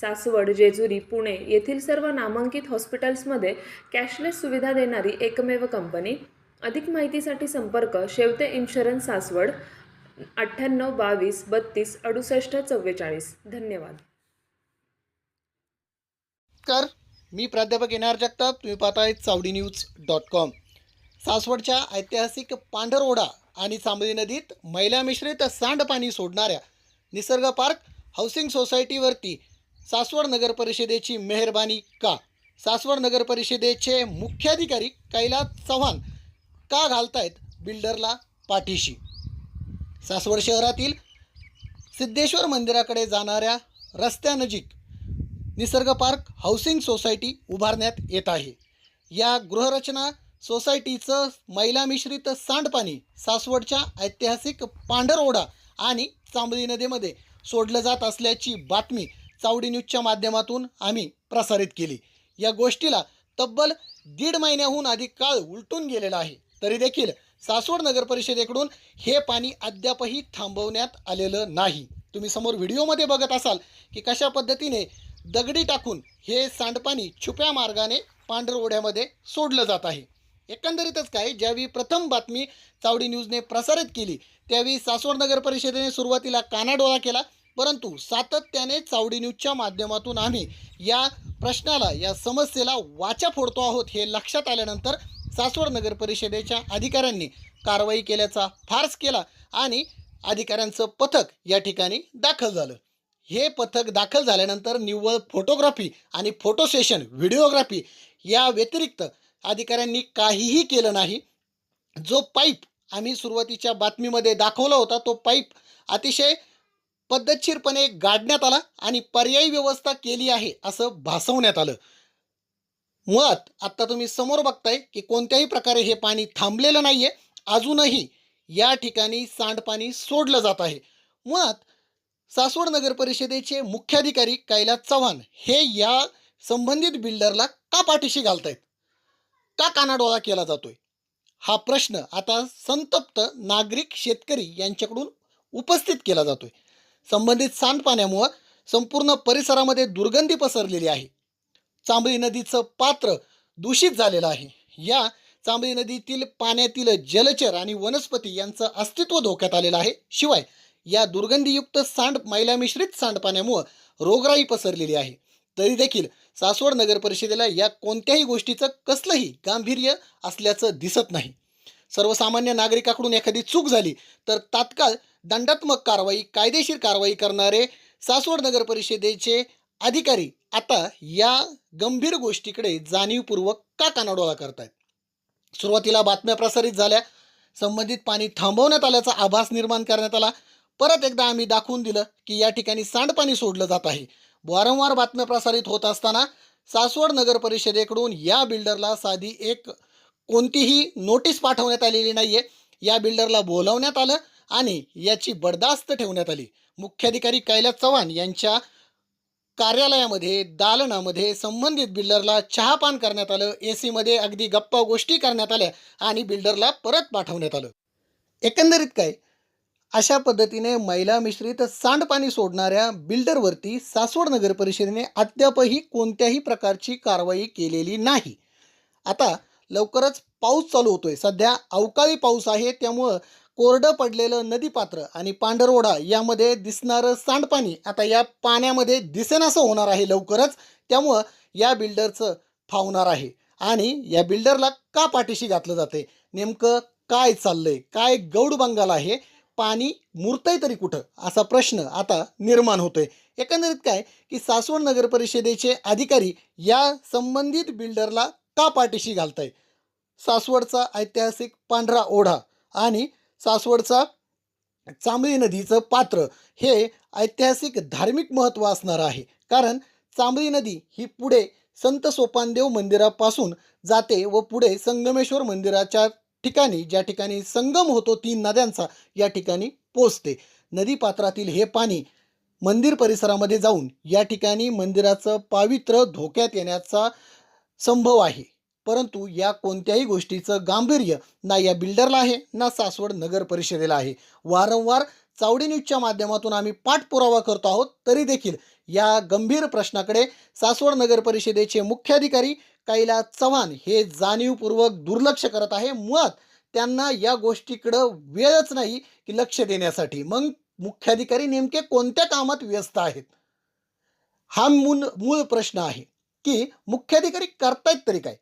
सासवड जेजुरी पुणे येथील सर्व नामांकित हॉस्पिटल्समध्ये कॅशलेस सुविधा देणारी एकमेव कंपनी. अधिक माहितीसाठी संपर्क शेवते इन्शुरन्स सासवड अठ्ठ्याण्णव बावीस बत्तीस अडुसष्ट चव्वेचाळीस. धन्यवाद. कर मी प्राध्यापक येणार जगताप तुम्ही पाहताय चावडी न्यूज डॉट कॉम. सासवडच्या ऐतिहासिक पांढरओढा आणि चांबली नदीत मैला मिश्रित सांडपाणी सोडणाऱ्या निसर्ग पार्क हाऊसिंग सोसायटीवरती सासवड नगर परिषदेची मेहरबानी का? सासवड नगर परिषदेचे मुख्याधिकारी कैलास चव्हाण का घालतायत बिल्डरला पाठीशी? सासवड शहरातील सिद्धेश्वर मंदिराकडे जाणाऱ्या रस्त्यानजीक निसर्ग पार्क हाऊसिंग सोसायटी उभारण्यात येत आहे. या गृहरचना सोसायटीचं मैला मिश्रित सांडपाणी सासवडच्या ऐतिहासिक पांढरओढा आणि चांबली नदीमध्ये सोडलं जात असल्याची बातमी चावडी न्यूजच्या माध्यमातून आम्ही प्रसारित केली. या गोष्टीला तब्बल दीड महिन्याहून अधिक काळ उलटून गेलेला आहे. तरी देखील सासवड नगर परिषदेकडून हे पाणी अद्यापही थांबवण्यात आलेलं नाही. तुम्ही समोर व्हिडिओमध्ये बघत असाल की कशा पद्धतीने दगडी टाकून हे सांडपाणी छुप्या मार्गाने पांढर ओढ्यामध्ये सोडलं जात आहे. एकंदरीतच काय ज्यावेळी प्रथम बातमी चावडी न्यूजने प्रसारित केली त्यावेळी सासवड नगर परिषदेने सुरुवातीला कानाडोळा केला परंतु सातत्याने चावडी न्यूजच्या माध्यमातून आम्ही या प्रश्नाला या समस्येला वाचा फोडतो आहोत हे लक्षात आल्यानंतर सासवड नगर परिषदेच्या अधिकाऱ्यांनी कारवाई केल्याचा फार्स केला आणि अधिकाऱ्यांचं पथक या ठिकाणी दाखल झालं. हे पथक दाखल झाल्यानंतर निव्वळ फोटोग्राफी आणि फोटो सेशन व्हिडिओग्राफी या व्यतिरिक्त अधिकाऱ्यांनी काहीही केलं नाही. जो पाईप आम्ही सुरुवातीच्या बातमीमध्ये दाखवला होता तो पाईप अतिशय पद्धतशीरपणे गाडण्यात आला आणि पर्यायी व्यवस्था केली आहे असं भासवण्यात आलं. मुळात आत्ता तुम्ही समोर बघताय की कोणत्याही प्रकारे हे पाणी थांबलेलं नाही आहे अजूनही या ठिकाणी सांडपाणी सोडलं जात आहे. मुळात सासवड नगर परिषदेचे मुख्याधिकारी कैलास चव्हाण हे या संबंधित बिल्डरला का पाठीशी घालतायत? का कानाडोळा केला जातोय? हा प्रश्न आता संतप्त नागरिक शेतकरी यांच्याकडून उपस्थित केला जातोय. संबंधित सांडपाण्यामुळं संपूर्ण परिसरामध्ये दुर्गंधी पसरलेली आहे. चांबळी नदीचं पात्र दूषित झालेलं आहे. या चांबळी नदीतील पाण्यातील जलचर आणि वनस्पती यांचं अस्तित्व धोक्यात आलेलं आहे. शिवाय या दुर्गंधीयुक्त सांड मैला मिश्रित सांडपाण्यामुळं रोगराई पसरलेली आहे. तरी देखील सासवड नगर परिषदेला या कोणत्याही गोष्टीचं कसलंही गांभीर्य असल्याचं दिसत नाही. सर्वसामान्य नागरिकाकडून एखादी चूक झाली तर तात्काळ दंडात्मक कारवाई कायदेशीर कारवाई करणारे सासवड नगर परिषदेचे अधिकारी आता या गंभीर गोष्टीकडे जाणीवपूर्वक का कानाडोळा करतायत? सुरुवातीला बातम्या प्रसारित झाल्या. संबंधित पाणी थांबवण्यात आल्याचा आभास निर्माण करण्यात आला. परत एकदा आम्ही दाखवून दिलं की या ठिकाणी सांडपाणी सोडलं जात आहे. वारंवार बातम्या प्रसारित होत असताना सासवड नगर परिषदेकडून या बिल्डरला साधी एक कोणतीही नोटीस पाठवण्यात आलेली नाही आहे या बिल्डरला बोलावण्यात आलं. आणि याची बडदास्त ठेवण्यात आली. मुख्याधिकारी कैलास चव्हाण यांच्या कार्यालयामध्ये दालनामध्ये संबंधित बिल्डरला चहापान करण्यात आलं. ए सीमध्ये अगदी गप्पा गोष्टी करण्यात आल्या आणि बिल्डरला परत पाठवण्यात आलं. एकंदरीत काय? अशा पद्धतीने महिला मिश्रित सांडपाणी सोडणाऱ्या बिल्डरवरती सासवड नगर परिषदेने अद्यापही कोणत्याही प्रकारची कारवाई केलेली नाही. आता लवकरच पाऊस चालू होतोय. सध्या अवकाळी पाऊस आहे त्यामुळं कोरडं पडलेलं नदीपात्र आणि पांढरवडा यामध्ये दिसणारं सांडपाणी आता या पाण्यामध्ये दिसेनासं होणार आहे लवकरच. त्यामुळं या बिल्डरचं फावणार आहे आणि या बिल्डरला का पाठीशी घातलं जाते नेमकं काय चाललंय? काय गौड बंगाल आहे? पाणी मुरतंय तरी कुठं? असा प्रश्न आता निर्माण होतोय. एकंदरीत काय की सासवड नगर परिषदेचे अधिकारी या संबंधित बिल्डरला का पाठीशी घालताय? सासवडचा ऐतिहासिक पांढरा ओढा आणि सासवडचा चांबळी नदीचं पात्र हे ऐतिहासिक धार्मिक महत्त्व असणारं आहे. कारण चांबळी नदी ही पुढे संत सोपानदेव मंदिरापासून जाते व पुढे संगमेश्वर मंदिराच्या ठिकाणी ज्या ठिकाणी संगम होतो तीन नद्यांचा या ठिकाणी पोचते नदीपात्रातील हे पाणी मंदिर परिसरामध्ये जाऊन या ठिकाणी मंदिराचं पावित्र्य धोक्यात येण्याचा संभव आहे. परंतु या कोणत्याही गोष्टीचं गांभीर्य ना या बिल्डरला आहे ना सासवड नगर परिषदेला आहे. वारंवार चावडी न्यूजच्या माध्यमातून आम्ही पाठपुरावा करतो आहोत तरी देखील या गंभीर प्रश्नाकडे सासवड नगर परिषदेचे मुख्याधिकारी कैलास चव्हाण हे जाणीवपूर्वक दुर्लक्ष करत आहे. मुळात त्यांना या गोष्टीकडं वेळच नाही की लक्ष देण्यासाठी. मग मुख्याधिकारी नेमके कोणत्या कामात व्यस्त आहेत? हा मूल मूळ प्रश्न आहे की मुख्याधिकारी करतायत तरी काय?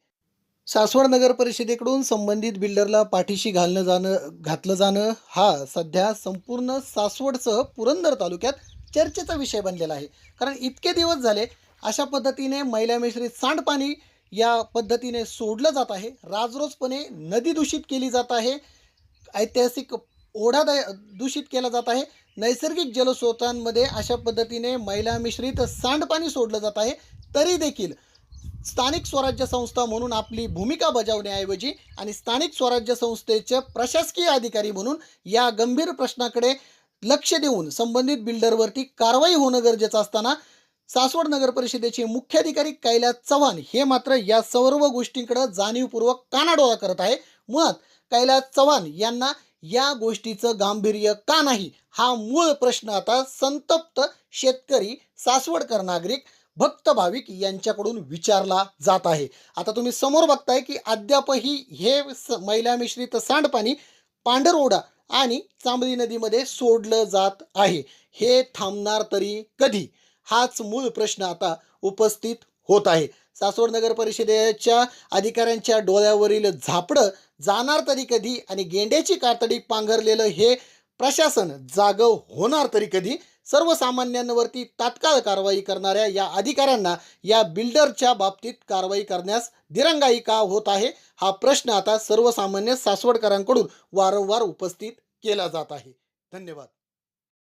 सासवड नगर परिषदेकडून संबंधित बिल्डरला पाठीशी घालणं जाणं घातलं जाणं हा सध्या संपूर्ण सासवडसह पुरंदर तालुक्यात चर्चेचा विषय बनलेला आहे. कारण इतके दिवस झाले अशा पद्धतीने मैला मिश्रित सांडपाणी या पद्धतीने सोडलं जात आहे. राजरोजपणे नदी दूषित केली जात आहे. ऐतिहासिक ओढा दूषित केला जात आहे. नैसर्गिक जलस्रोतांमध्ये अशा पद्धतीने मैला मिश्रित सांडपाणी सोडलं जात आहे. तरी देखील स्थानिक स्वराज्य संस्था म्हणून आपली भूमिका बजावण्याऐवजी आणि स्थानिक स्वराज्य संस्थेचे प्रशासकीय अधिकारी म्हणून या गंभीर प्रश्नाकडे लक्ष देऊन संबंधित बिल्डरवरती कारवाई होणं गरजेचं असताना सासवड नगर परिषदेचे मुख्याधिकारी कैलास चव्हाण हे मात्र या सर्व गोष्टींकडे जाणीवपूर्वक कानाडोळा करत आहे. मुळात कैलास चव्हाण यांना या गोष्टीचं गांभीर्य का नाही? हा मूळ प्रश्न आता संतप्त शेतकरी सासवडकर नागरिक भक्त भाविक यांच्याकडून विचारला जात आहे. आता तुम्ही समोर बघताय की अद्यापही हे स- मैला मिश्रित सांडपाणी पांढरओढा आणि चांबली नदीमध्ये सोडलं जात आहे. हे थांबणार तरी कधी? हाच मूळ प्रश्न आता उपस्थित होत आहे. सासवड नगर परिषदेच्या अधिकाऱ्यांच्या डोळ्यावरील झापडं जाणार तरी कधी आणि गेंड्याची कातडी पांघरलेलं हे प्रशासन जागं होणार तरी कधी? सर्वसामान्यांवरती तात्काळ कारवाई करणाऱ्या या अधिकाऱ्यांना या बिल्डरच्या बाबतीत कारवाई करण्यास दिरंगाई का होत आहे हा प्रश्न आता सर्वसामान्य सासवडकरांकडून वारंवार उपस्थित केला जात आहे. धन्यवाद.